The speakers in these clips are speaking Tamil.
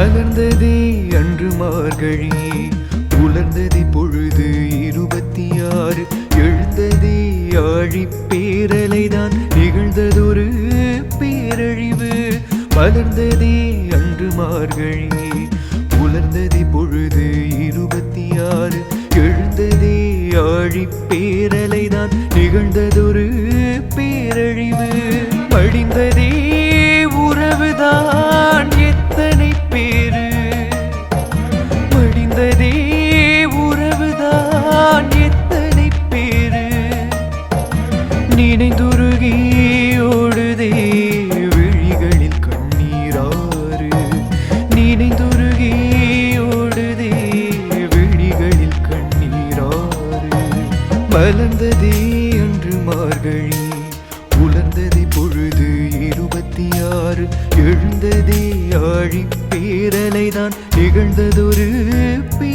அன்று மார்கழி உலர்ந்ததி பொழுது இருபத்தி ஆறு எழுந்ததே ஆழி பேரலைதான் நிகழ்ந்ததொரு பேரழிவு. மலர்ந்ததே அன்று மார்கழி உலர்ந்ததி பொழுது இருபத்தி ஆறு எழுந்ததே ஆழி மலர்ந்ததே அன்று மார்கழி. உலர்ந்ததே பொழுது இருபத்தி ஆறு எழுந்ததே ஆழி பேரலைதான் நிகழ்ந்ததொரு பே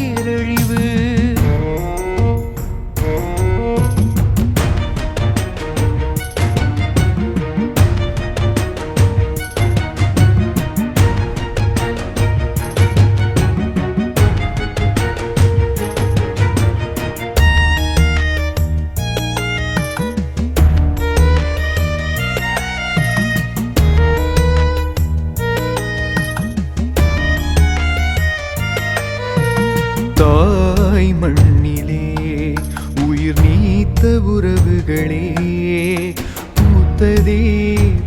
பூத்ததே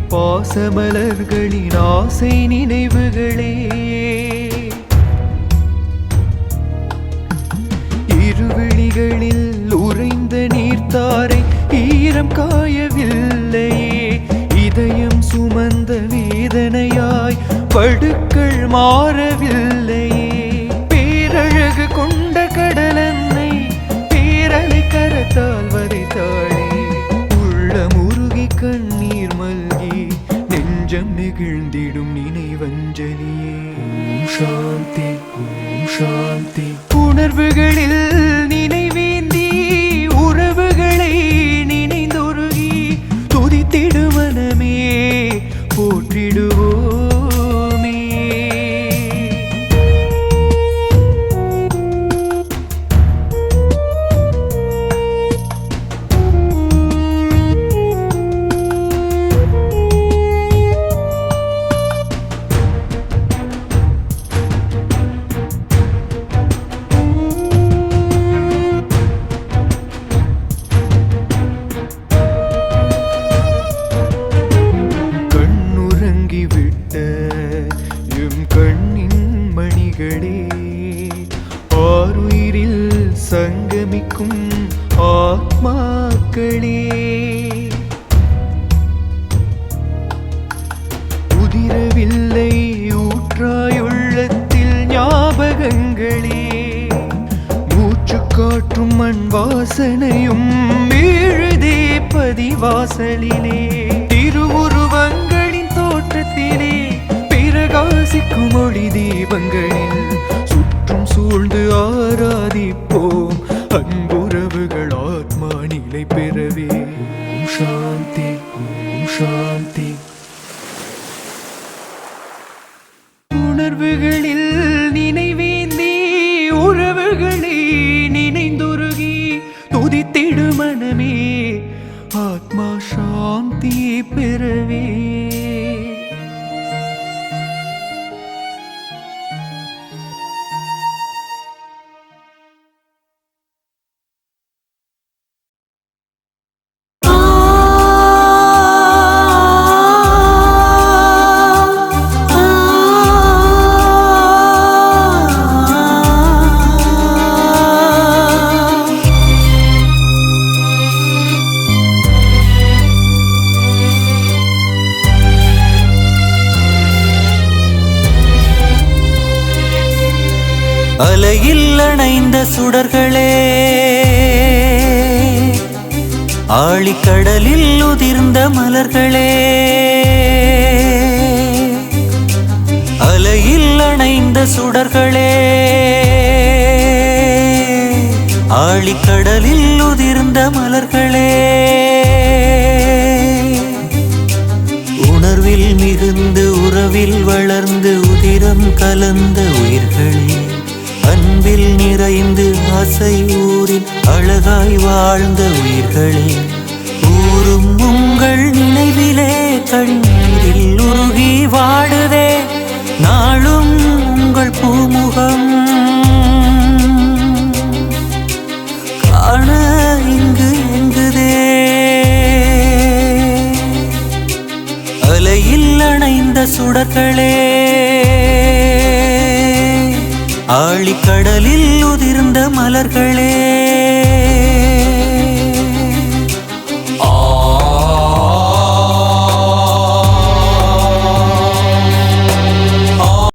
பாசமலர்களின் ஆசை நினைவுகளே. இருவிழிகளில் சாந்தி ஓம் சாந்தி உணர்வுகளில் சங்கமிக்கும் ஆத்மாக்களே. உதிரவில்லை ஊற்றாயுள்ளத்தில் ஞாபகங்களே. மூச்சு காற்றும் மண் வாசனையும் வீழுதே பதிவாசலிலே. நிலை பெறவே. ஓம் சாந்தி ஓம் சாந்தி. அலையில் அணைந்த சுடர்களே ஆழிக்கடலில் உதிர்ந்த மலர்களே அலையில் அணைந்த சுடர்களே ஆழிக்கடலில் உதிர்ந்த மலர்களே. உணர்வில் மிகுந்து உறவில் வளர்ந்து உதிரம் கலந்த உயிர்களே. அன்பில் நிறைந்து ஆசை ஊரில் அழகாய் வாழ்ந்த உயிர்களே ஊரும் உங்கள் நினைவிலே கண்ணீரில் உருகி வாடுதே நாளும் உங்கள் பூமுகம். காண இங்கு எங்குதே அலையில் அணைந்த சுடர்களே ஆழிக்கடலில் உதிர்ந்த மலர்களே.